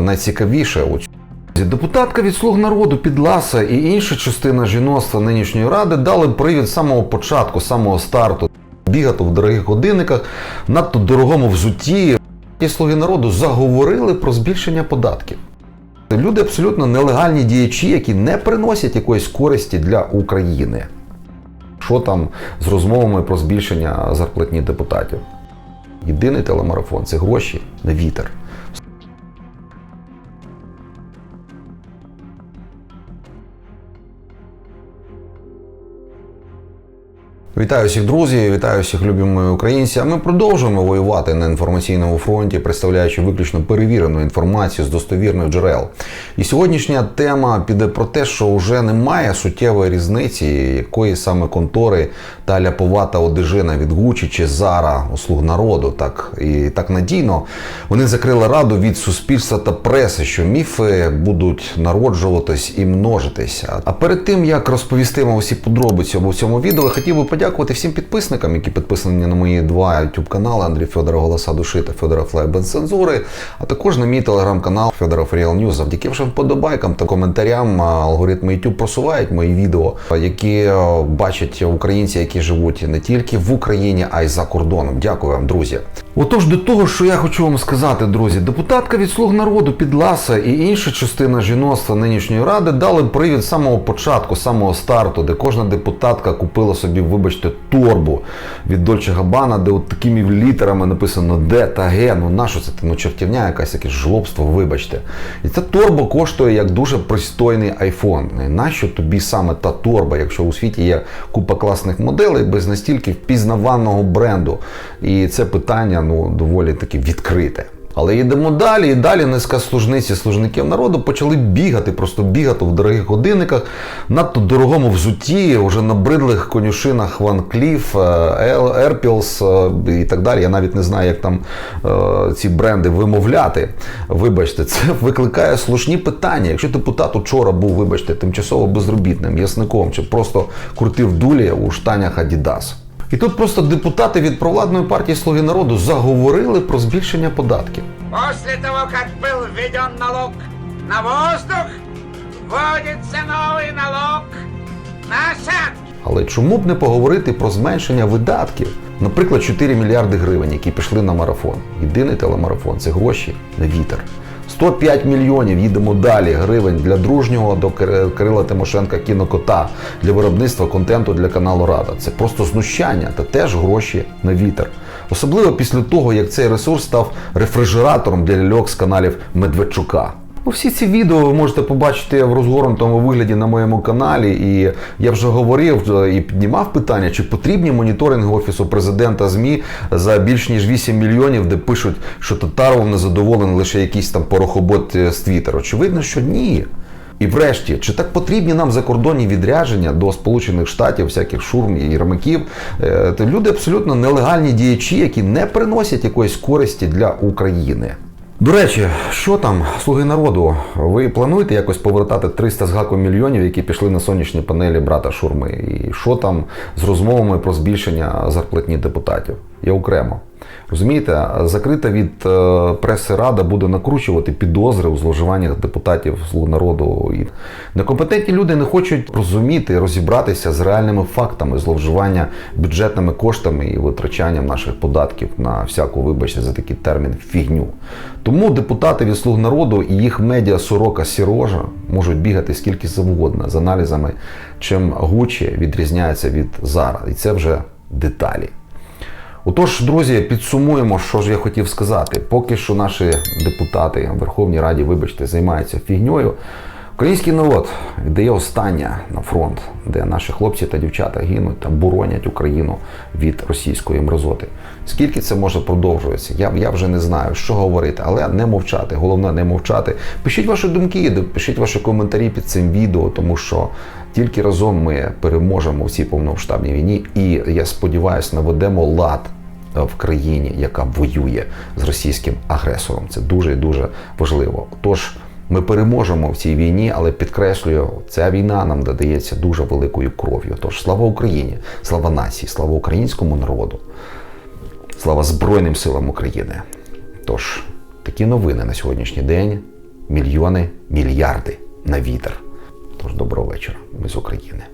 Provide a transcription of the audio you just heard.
найцікавіше. Депутатка від слуг народу Підласа і інша частина жіноцтва нинішньої ради дали привід самого початку, самого старту. Бігати в дорогих годинниках, надто дорогому взутті. І слуги народу заговорили про збільшення податків. Люди абсолютно нелегальні діячі, які не приносять якоїсь користі для України. Що там з розмовами про збільшення зарплатні депутатів? Єдиний телемарафон це гроші на вітер. Вітаю всіх друзі, вітаю всіх любі мої українці. Ми продовжуємо воювати на інформаційному фронті, представляючи виключно перевірену інформацію з достовірних джерел. І сьогоднішня тема піде про те, що вже немає суттєвої різниці, якої саме контори та ляповата одежина від Гучі чи Зара у слуг народу. Так і так надійно вони закрили раду від суспільства та преси, що міфи будуть народжуватись і множитися. А перед тим як розповісти вам усі подробиці у цьому відео, хотів би подякувати всім підписникам, які підписані на мої два YouTube канали Андрій Федоров Голоса Души та Федоров Лайв без цензури, а також на мій телеграм-канал Федоров Real Ньюз. Завдяки вашим вподобайкам та коментарям алгоритми YouTube просувають мої відео, які бачать українці, які живуть не тільки в Україні, а й за кордоном. Дякую вам, друзі. Отож, до того, що я хочу вам сказати, друзі, депутатка від слуг народу Підласа і інша частина жіноцтва нинішньої ради дали привід з самого початку, самого старту, де кожна депутатка купила собі, вибачте, торбу від Дольче Габана, де от такими літерами написано Д та Г. Ну нащо це? Ну чертівня якась якесь жлобство, вибачте. І ця торба коштує як дуже пристойний айфон. Нащо тобі саме та торба, якщо у світі є купа класних моделей без настільки впізнаваного бренду? І це питання ну доволі таки відкрите. Але йдемо далі, і далі низка служниці служників народу почали бігати, просто бігати в дорогих годинниках, надто дорогому взутті, вже набридлих конюшинах Ван Кліф, Ерпілс і так далі. Я навіть не знаю, як там е, ці бренди вимовляти. Вибачте, це викликає слушні питання. Якщо депутат учора був, вибачте, тимчасово безробітним, ясником, чи просто крутив дулі у штанях Adidas. І тут просто депутати від провладної партії Слуги народу заговорили про збільшення податків. После того, как был введен налог на воздух, вводится новый налог на осадки. Але чому б не поговорити про зменшення видатків? Наприклад, 4 мільярди гривень, які пішли на марафон. Єдиний телемарафон це гроші на вітер. 105 мільйонів їдемо далі гривень для дружнього до Кирила Тимошенка кінокота для виробництва контенту для каналу Рада. Це просто знущання та теж гроші на вітер. Особливо після того, як цей ресурс став рефрижератором для ляльок з каналів Медведчука. Ну, всі ці відео ви можете побачити в розгорнутому вигляді на моєму каналі. І я вже говорив е, і піднімав питання, чи потрібні моніторинги офісу президента ЗМІ за більш ніж 8 мільйонів, де пишуть, що Татаров незадоволений лише якийсь там порохобот е, з Твіттера. Очевидно, що ні. І врешті, чи так потрібні нам закордонні відрядження до Сполучених Штатів, всяких шурм і ярмаків? Е, люди абсолютно нелегальні діячі, які не приносять якоїсь користі для України. До речі, що там, слуги народу? Ви плануєте якось повертати 300 з гаком мільйонів, які пішли на сонячні панелі брата Шурми? І що там з розмовами про збільшення зарплатні депутатів? Я окремо. Розумієте, закрита від е, преси рада буде накручувати підозри у зловживаннях депутатів слуг народу. І некомпетентні люди не хочуть розуміти, розібратися з реальними фактами зловживання бюджетними коштами і витрачанням наших податків на всяку, вибачте, за такий термін фігню. Тому депутати від слуг народу і їх медіа сорока сірожа можуть бігати скільки завгодно з аналізами, чим Гучі відрізняється від Зара. І це вже деталі. Отож, друзі, підсумуємо, що ж я хотів сказати. Поки що наші депутати в Верховній Раді, вибачте, займаються фігньою. Український народ віддає останнє на фронт, де наші хлопці та дівчата гинуть та боронять Україну від російської мразоти. Скільки це може продовжуватися? Я, я вже не знаю, що говорити, але не мовчати. Головне не мовчати. Пишіть ваші думки, пишіть ваші коментарі під цим відео, тому що тільки разом ми переможемо в цій повномасштабній війні. І я сподіваюся, наведемо лад в країні, яка воює з російським агресором. Це дуже і дуже важливо. Тож ми переможемо в цій війні, але підкреслюю, ця війна нам додається дуже великою кров'ю. Тож слава Україні, слава нації, слава українському народу, слава Збройним силам України. Тож такі новини на сьогоднішній день. мільйони, мільярди на вітер. Тож доброго вечора. Ми з України.